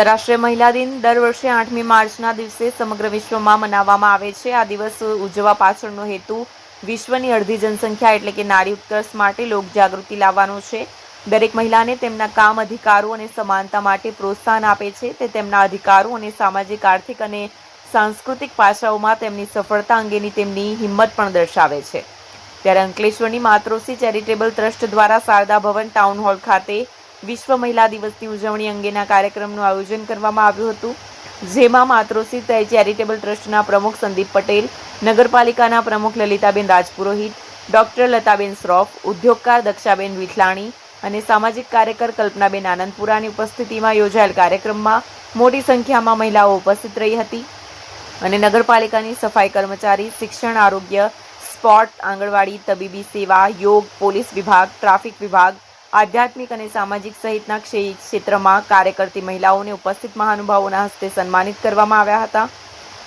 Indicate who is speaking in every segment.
Speaker 1: આંતરરાષ્ટ્રીય મહિલા દિન દર વર્ષે આઠમી માર્ચના દિવસે સમગ્ર વિશ્વમાં મનાવવામાં આવે છે. આ દિવસ ઉજવવા પાછળનો હેતુ વિશ્વની અડધી જનસંખ્યા એટલે કે નારી ઉત્કર્ષ માટે લોકજાગૃતિ લાવવાનો છે. દરેક મહિલાને તેમના કામ, અધિકારો અને સમાનતા માટે પ્રોત્સાહન આપે છે. તે તેમના અધિકારો અને સામાજિક, આર્થિક અને સાંસ્કૃતિક પાસાઓમાં તેમની સફળતા અંગેની તેમની હિંમત પણ દર્શાવે છે. ત્યારે અંકલેશ્વરની માતૃશ્રી ચેરિટેબલ ટ્રસ્ટ દ્વારા શારદા ભવન ટાઉન હોલ ખાતે વિશ્વ મહિલા દિવસની ઉજવણી અંગેના કાર્યક્રમનું આયોજન કરવામાં આવ્યું હતું, જેમાં માતૃશ્રી ચેરિટેબલ ટ્રસ્ટના પ્રમુખ સંદીપ પટેલ, નગરપાલિકાના પ્રમુખ લલિતાબેન રાજપુરોહિત, ડોક્ટર લતાબેન શ્રોફ, ઉદ્યોગકાર દક્ષાબેન વિઠલાણી અને સામાજિક કાર્યકર કલ્પનાબેન આનંદપુરાની ઉપસ્થિતિમાં યોજાયેલ કાર્યક્રમમાં મોટી સંખ્યામાં મહિલાઓ ઉપસ્થિત રહી હતી અને નગરપાલિકાની સફાઈ કર્મચારી, શિક્ષણ, આરોગ્ય, સ્પોર્ટ, આંગણવાડી, તબીબી સેવા, યોગ, પોલીસ વિભાગ, ટ્રાફિક વિભાગ આધ્યાત્મિક અને સામાજિક સહિતના ક્ષેત્રમાં કાર્ય કરતી મહિલાઓને ઉપસ્થિત મહાનુભાવોના હસ્તે સન્માનિત કરવામાં આવ્યા હતા.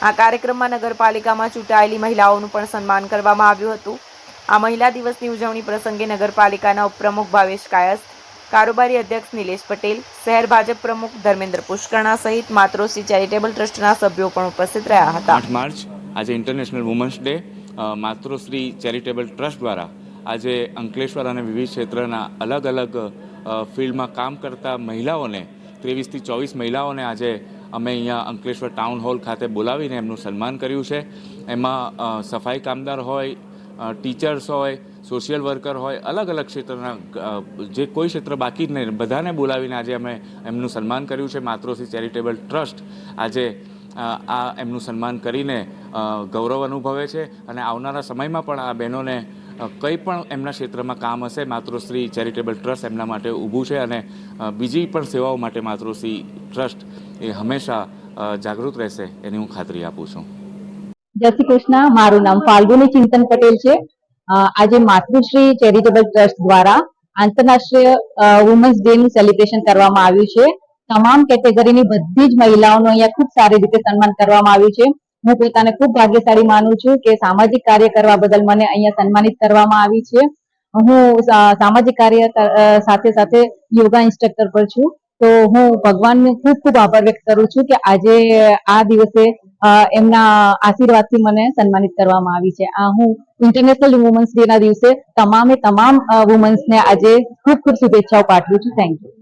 Speaker 1: આ કાર્યક્રમમાં નગરપાલિકામાં ચૂંટાયેલી મહિલાઓનું પણ સન્માન કરવામાં આવ્યું હતું. આ મહિલા દિવસની ઉજવણી પ્રસંગે નગરપાલિકાના ઉપપ્રમુખ ભાવેશ કાયસ્થ, કારોબારી અધ્યક્ષ નિલેશ પટેલ, શહેર ભાજપ પ્રમુખ ધર્મેન્દ્ર પુષ્કરણા સહિત માતૃશ્રી ચેરિટેબલ ટ્રસ્ટના સભ્યો પણ ઉપસ્થિત રહ્યા હતા.
Speaker 2: આઠ માર્ચ, આજે international women's day Matrushri charitable trust દ્વારા આજે અંકલેશ્વર અને વિવિધ ક્ષેત્રના અલગ અલગ ફિલ્ડમાં કામ કરતા મહિલાઓને, ત્રેવીસથી ચોવીસ મહિલાઓને આજે અમે અહીંયા અંકલેશ્વર ટાઉન હોલ ખાતે બોલાવીને એમનું સન્માન કર્યું છે. એમાં સફાઈ કામદાર હોય ટીચર્સ હોય, સોશિયલ વર્કર હોય, અલગ અલગ ક્ષેત્રના જે કોઈ ક્ષેત્ર બાકી જ નહીં, બધાને બોલાવીને આજે અમે એમનું સન્માન કર્યું છે. માતૃશ્રી ચેરિટેબલ ટ્રસ્ટ આજે આ એમનું સન્માન કરીને ગૌરવ અનુભવે છે અને આવનારા સમયમાં પણ આ બહેનોને કંઈ પણ એમના ક્ષેત્રમાં કામ હશે, માતૃશ્રી ચેરિટેબલ ટ્રસ્ટ એમના માટે ઊભું છે અને બીજી પણ સેવાઓ માટે માતૃશ્રી ટ્રસ્ટ એ હંમેશા જાગૃત રહેશે એની હું ખાતરી આપું છું.
Speaker 3: જય શ્રી કૃષ્ણ. મારું નામ ફાલ્ગુની ચિંતન પટેલ છે. આજે માતૃશ્રી ચેરિટેબલ ટ્રસ્ટ દ્વારા આંતરરાષ્ટ્રીય વુમન્સ ડે નું સેલિબ્રેશન કરવામાં આવ્યું છે. તમામ કેટેગરીની બધી જ મહિલાઓનું અહીંયા ખૂબ સારી રીતે સન્માન કરવામાં આવ્યું છે. હું પોતાને ખૂબ ભાગ્યશાળી માનું છું કે સામાજિક કાર્ય કરવા બદલ મને અહીંયા સન્માનિત કરવામાં આવી છે. હું સામાજિક કાર્ય સાથે સાથે યોગા ઇન્સ્ટ્રક્ટર પણ છું. તો હું ભગવાનને ખૂબ ખૂબ આભાર વ્યક્ત કરું છું કે આજે, આ દિવસે એમના આશીર્વાદથી મને સન્માનિત કરવામાં આવી છે. આ હું ઇન્ટરનેશનલ વુમન્સ ડે ના દિવસે તમામે તમામ વુમન્સને આજે ખૂબ ખૂબ શુભેચ્છાઓ પાઠવું છું. Thank you